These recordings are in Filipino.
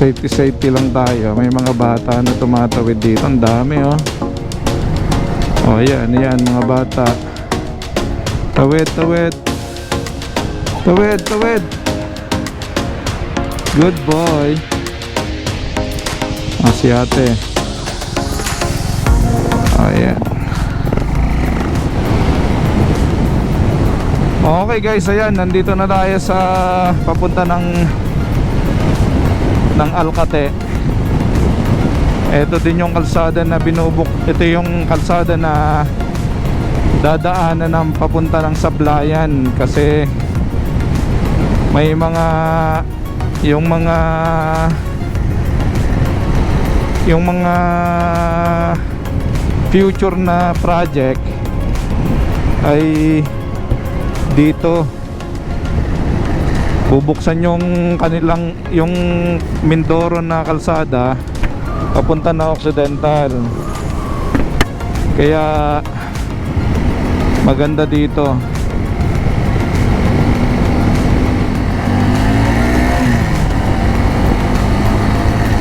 safety safety lang tayo. May mga bata na tumatawid dito. Ang dami oh. Oh yan yan mga bata. Tawid tawid. Tawid tawid. Good boy. Ah si ate. Oh yan Okay guys, ayan, nandito na tayo sa papunta ng ng Alcate. Ito din yung kalsada na binubuk. Ito yung kalsada na dadaanan ng papunta ng Sablayan kasi may mga yung mga yung mga future na project ay dito bubuksan yung kanilang yung Mindoro na kalsada papunta na Occidental. Kaya maganda dito.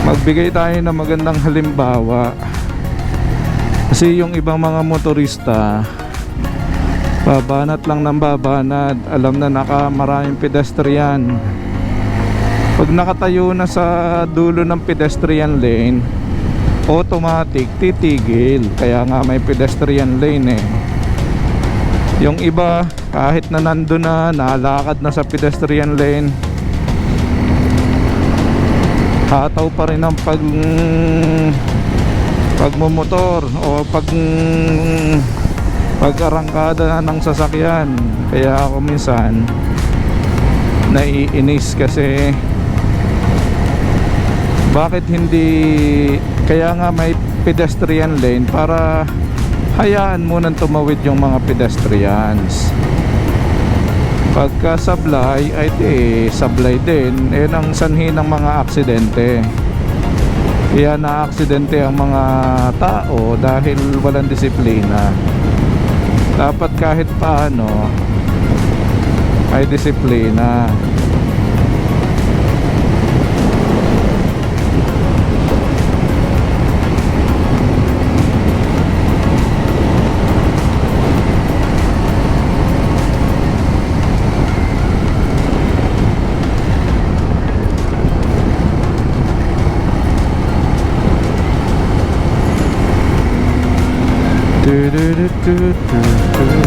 Magbigay tayo ng magandang halimbawa. Kasi yung ibang mga motorista babanat lang ng babanat. Alam na naka maraming pedestrian. Pag nakatayo na sa dulo ng pedestrian lane automatic titigil. Kaya nga may pedestrian lane eh. Yung iba kahit na nando na nalakad na sa pedestrian lane hataw pa rin ang pag pagmumotor o pag pag-arangkada ng sasakyan. Kaya ako minsan naiinis kasi bakit hindi kaya nga may pedestrian lane para hayaan munang tumawid yung mga pedestrians. Pagka sablay ay di sablay din. Eh ang sanhi ng mga aksidente. Kaya na-aksidente ang mga tao dahil walang disiplina dapat kahit paano ay disiplina do, do, do, do.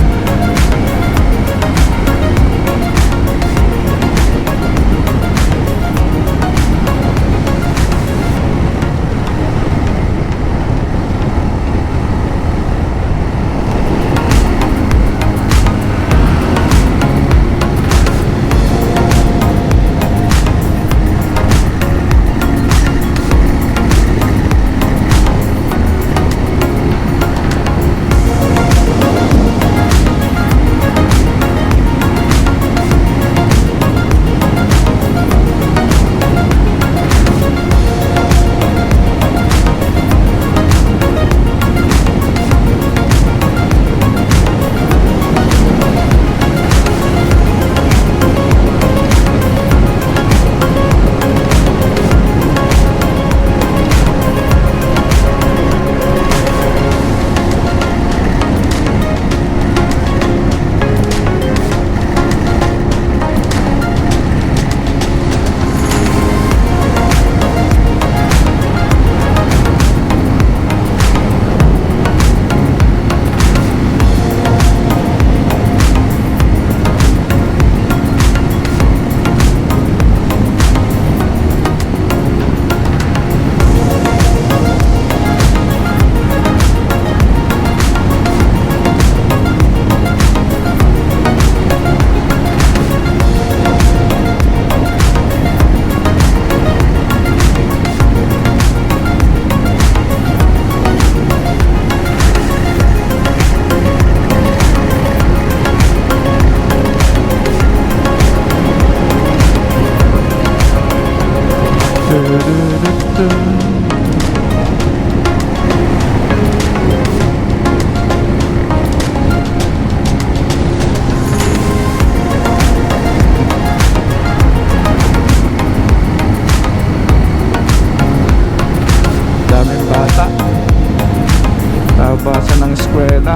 ng eskwela.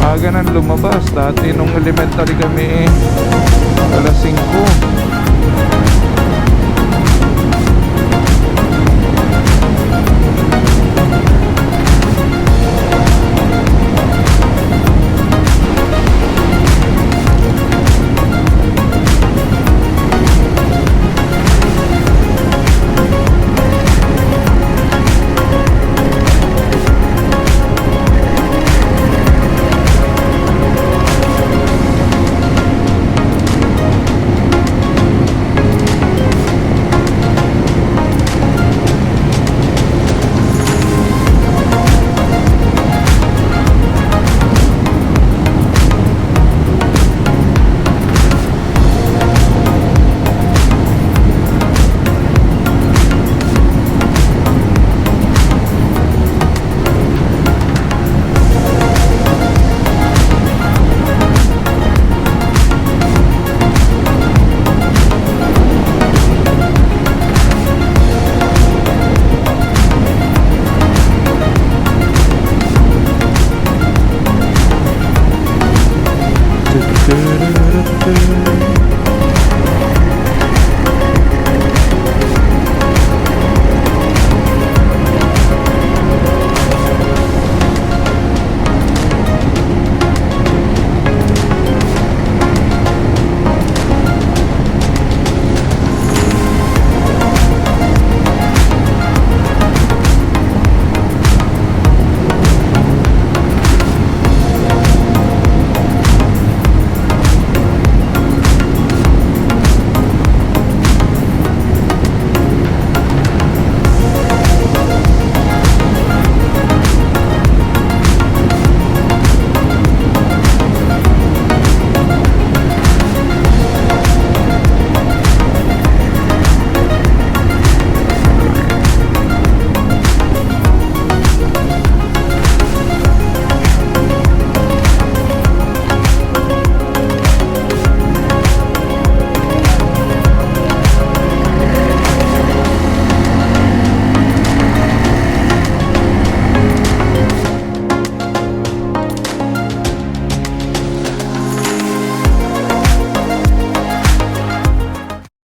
Ah, Aga nang lumabas. Dati nung elementary kami alas 5